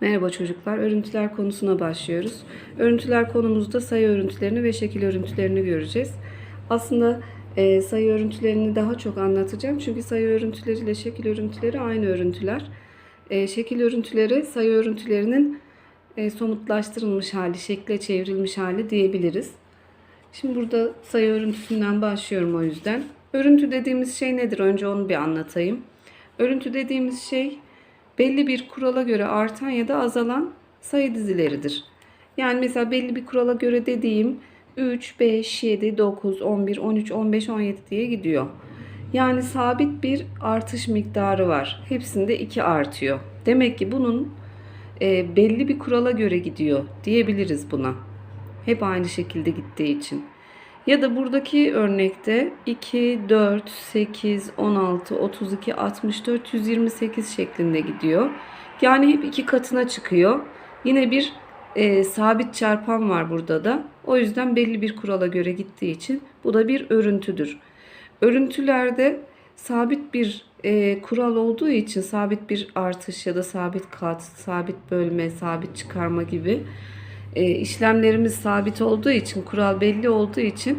Merhaba çocuklar. Örüntüler konusuna başlıyoruz. Örüntüler konumuzda sayı örüntülerini ve şekil örüntülerini göreceğiz. Aslında e, sayı örüntülerini daha çok anlatacağım. Çünkü sayı örüntüleri ile şekil örüntüleri aynı örüntüler. E, şekil örüntüleri sayı örüntülerinin e, somutlaştırılmış hali, şekle çevrilmiş hali diyebiliriz. Şimdi burada sayı örüntüsünden başlıyorum o yüzden. Örüntü dediğimiz şey nedir? Önce onu bir anlatayım. Örüntü dediğimiz şey belli bir kurala göre artan ya da azalan sayı dizileridir. Yani mesela belli bir kurala göre dediğim 3, 5, 7, 9, 11, 13, 15, 17 diye gidiyor. Yani sabit bir artış miktarı var. Hepsinde 2 artıyor. Demek ki bunun e, belli bir kurala göre gidiyor diyebiliriz buna. Hep aynı şekilde gittiği için. Ya da buradaki örnekte 2, 4, 8, 16, 32, 64, 128 şeklinde gidiyor. Yani hep iki katına çıkıyor. Yine bir e, sabit çarpan var burada da. O yüzden belli bir kurala göre gittiği için bu da bir örüntüdür. Örüntülerde sabit bir e, kural olduğu için sabit bir artış ya da sabit kat, sabit bölme, sabit çıkarma gibi e, işlemlerimiz sabit olduğu için, kural belli olduğu için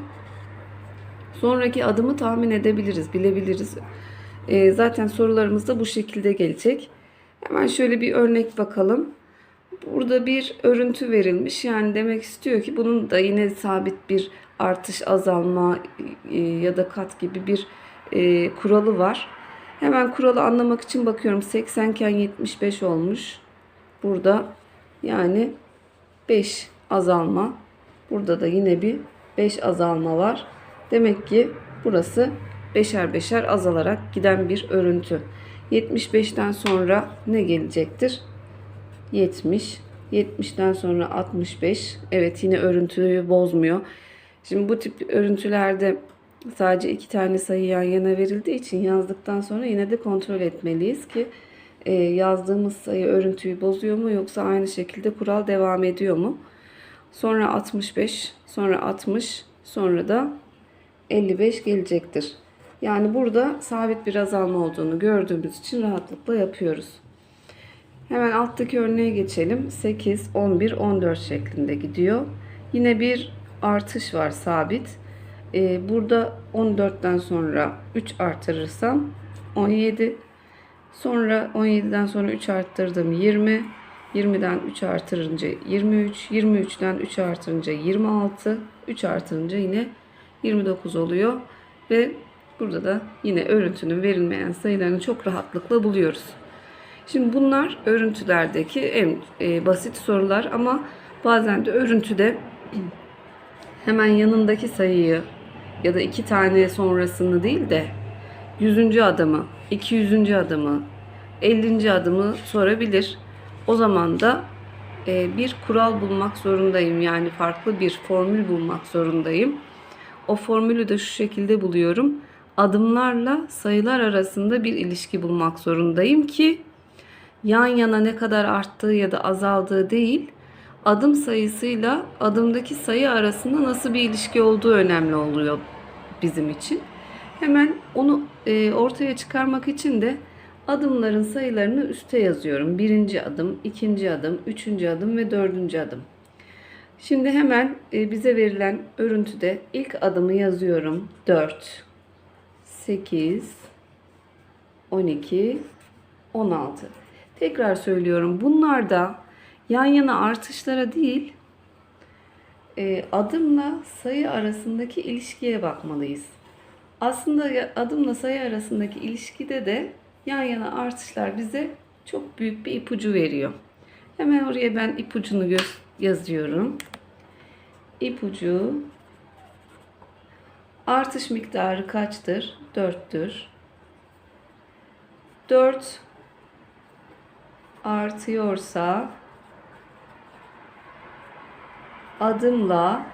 sonraki adımı tahmin edebiliriz, bilebiliriz. E, zaten sorularımız da bu şekilde gelecek. Hemen şöyle bir örnek bakalım. Burada bir örüntü verilmiş. Yani demek istiyor ki bunun da yine sabit bir artış, azalma e, ya da kat gibi bir e, kuralı var. Hemen kuralı anlamak için bakıyorum. 80 iken 75 olmuş. Burada yani 5 azalma. Burada da yine bir 5 azalma var. Demek ki burası beşer beşer azalarak giden bir örüntü. 75'ten sonra ne gelecektir? 70. 70'ten sonra 65. Evet yine örüntüyü bozmuyor. Şimdi bu tip örüntülerde sadece iki tane sayı yan yana verildiği için yazdıktan sonra yine de kontrol etmeliyiz ki yazdığımız sayı örüntüyü bozuyor mu yoksa aynı şekilde kural devam ediyor mu? Sonra 65, sonra 60, sonra da 55 gelecektir. Yani burada sabit bir azalma olduğunu gördüğümüz için rahatlıkla yapıyoruz. Hemen alttaki örneğe geçelim. 8, 11, 14 şeklinde gidiyor. Yine bir artış var sabit. Ee, burada 14'ten sonra 3 artırırsam 17. Sonra 17'den sonra 3 arttırdım 20. 20'den 3 artırınca 23. 23'ten 3 artırınca 26. 3 artırınca yine 29 oluyor. Ve burada da yine örüntünün verilmeyen sayılarını çok rahatlıkla buluyoruz. Şimdi bunlar örüntülerdeki en e, basit sorular ama bazen de örüntüde hemen yanındaki sayıyı ya da iki tane sonrasını değil de yüzüncü adımı, 200. adımı, 50. adımı sorabilir. O zaman da e, bir kural bulmak zorundayım. Yani farklı bir formül bulmak zorundayım. O formülü de şu şekilde buluyorum. Adımlarla sayılar arasında bir ilişki bulmak zorundayım ki yan yana ne kadar arttığı ya da azaldığı değil, adım sayısıyla adımdaki sayı arasında nasıl bir ilişki olduğu önemli oluyor bizim için. Hemen onu e, ortaya çıkarmak için de adımların sayılarını üste yazıyorum. Birinci adım, ikinci adım, üçüncü adım ve dördüncü adım. Şimdi hemen e, bize verilen örüntüde ilk adımı yazıyorum. 4, 8, 12, 16. Tekrar söylüyorum. Bunlarda yan yana artışlara değil, e, adımla sayı arasındaki ilişkiye bakmalıyız. Aslında adımla sayı arasındaki ilişkide de yan yana artışlar bize çok büyük bir ipucu veriyor. Hemen oraya ben ipucunu gö- yazıyorum. İpucu artış miktarı kaçtır? 4'tür. 4 artıyorsa adımla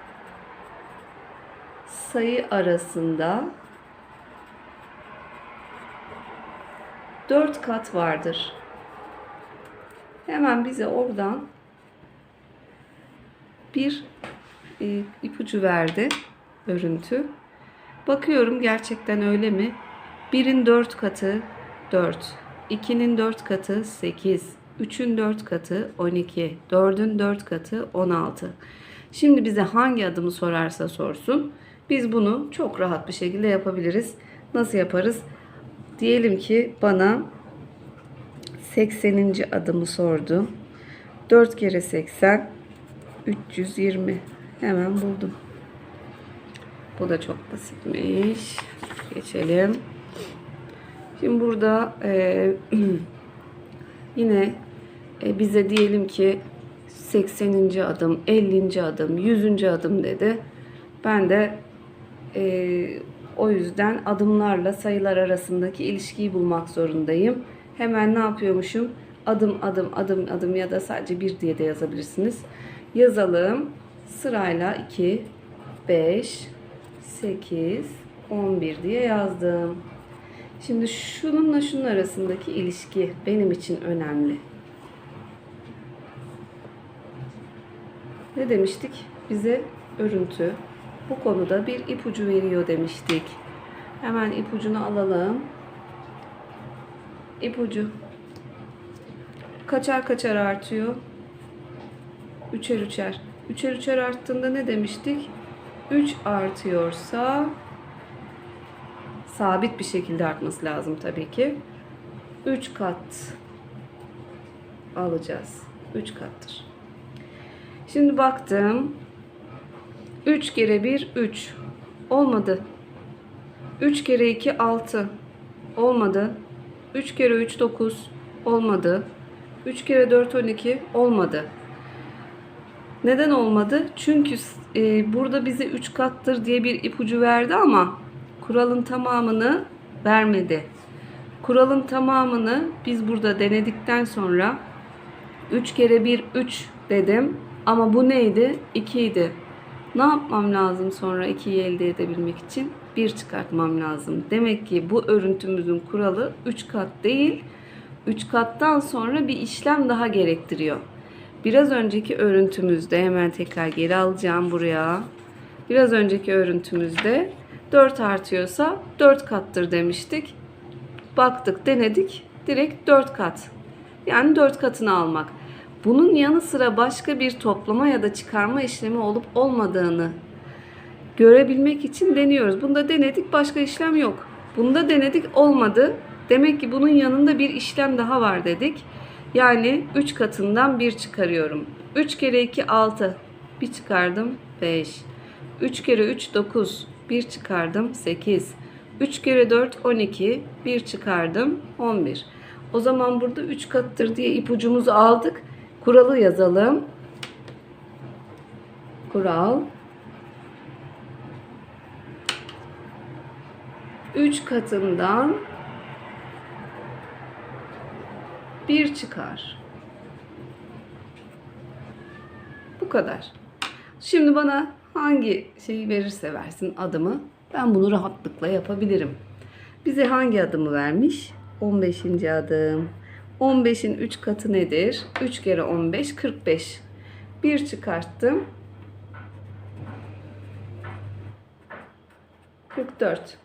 sayı arasında 4 kat vardır. Hemen bize oradan bir e, ipucu verdi örüntü. Bakıyorum gerçekten öyle mi? Birin 4 katı 4. 2'nin 4 katı 8. 3'ün 4 katı 12. 4'ün 4 katı 16. Şimdi bize hangi adımı sorarsa sorsun. Biz bunu çok rahat bir şekilde yapabiliriz. Nasıl yaparız? Diyelim ki bana 80. adımı sordu. 4 kere 80 320. Hemen buldum. Bu da çok basitmiş. Geçelim. Şimdi burada e, yine e, bize diyelim ki 80. adım, 50. adım, 100. adım dedi. Ben de e, o yüzden adımlarla sayılar arasındaki ilişkiyi bulmak zorundayım. Hemen ne yapıyormuşum? Adım adım adım adım ya da sadece bir diye de yazabilirsiniz. Yazalım. Sırayla 2, 5, 8, 11 diye yazdım. Şimdi şununla şunun arasındaki ilişki benim için önemli. Ne demiştik? Bize örüntü bu konuda bir ipucu veriyor demiştik. Hemen ipucunu alalım. İpucu. Kaçar kaçar artıyor? Üçer üçer. Üçer üçer arttığında ne demiştik? 3 artıyorsa sabit bir şekilde artması lazım tabii ki. 3 kat alacağız. 3 kattır. Şimdi baktım. 3 kere 1 3. Olmadı. 3 kere 2 6. Olmadı. 3 kere 3 9. Olmadı. 3 kere 4 12. Olmadı. Neden olmadı? Çünkü e, burada bize 3 kattır diye bir ipucu verdi ama kuralın tamamını vermedi. Kuralın tamamını biz burada denedikten sonra 3 kere 1 3 dedim ama bu neydi? 2 idi. Ne yapmam lazım sonra 2'yi elde edebilmek için? 1 çıkartmam lazım. Demek ki bu örüntümüzün kuralı 3 kat değil, 3 kattan sonra bir işlem daha gerektiriyor. Biraz önceki örüntümüzde hemen tekrar geri alacağım buraya. Biraz önceki örüntümüzde 4 artıyorsa 4 kattır demiştik. Baktık, denedik. Direkt 4 kat. Yani 4 katını almak. Bunun yanı sıra başka bir toplama ya da çıkarma işlemi olup olmadığını görebilmek için deniyoruz. Bunda denedik, başka işlem yok. Bunda denedik, olmadı. Demek ki bunun yanında bir işlem daha var dedik. Yani 3 katından 1 çıkarıyorum. 3 kere 2 6. 1 çıkardım 5. 3 kere 3 9. 1 çıkardım 8. 3 kere 4 12. 1 çıkardım 11. O zaman burada 3 kattır diye ipucumuzu aldık. Kuralı yazalım. Kural 3 katından bir çıkar. Bu kadar. Şimdi bana hangi şeyi verirse versin adımı ben bunu rahatlıkla yapabilirim. Bize hangi adımı vermiş? 15. adım. 15'in 3 katı nedir? 3 kere 15 45. 1 çıkarttım. 44.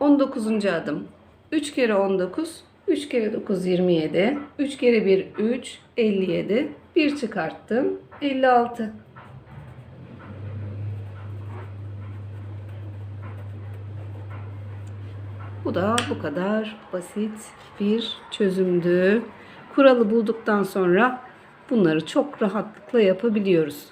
19. adım. 3 kere 19 3 kere 9 27. 3 kere 1 3 57. 1 çıkarttım. 56. Bu da bu kadar basit bir çözümdü. Kuralı bulduktan sonra bunları çok rahatlıkla yapabiliyoruz.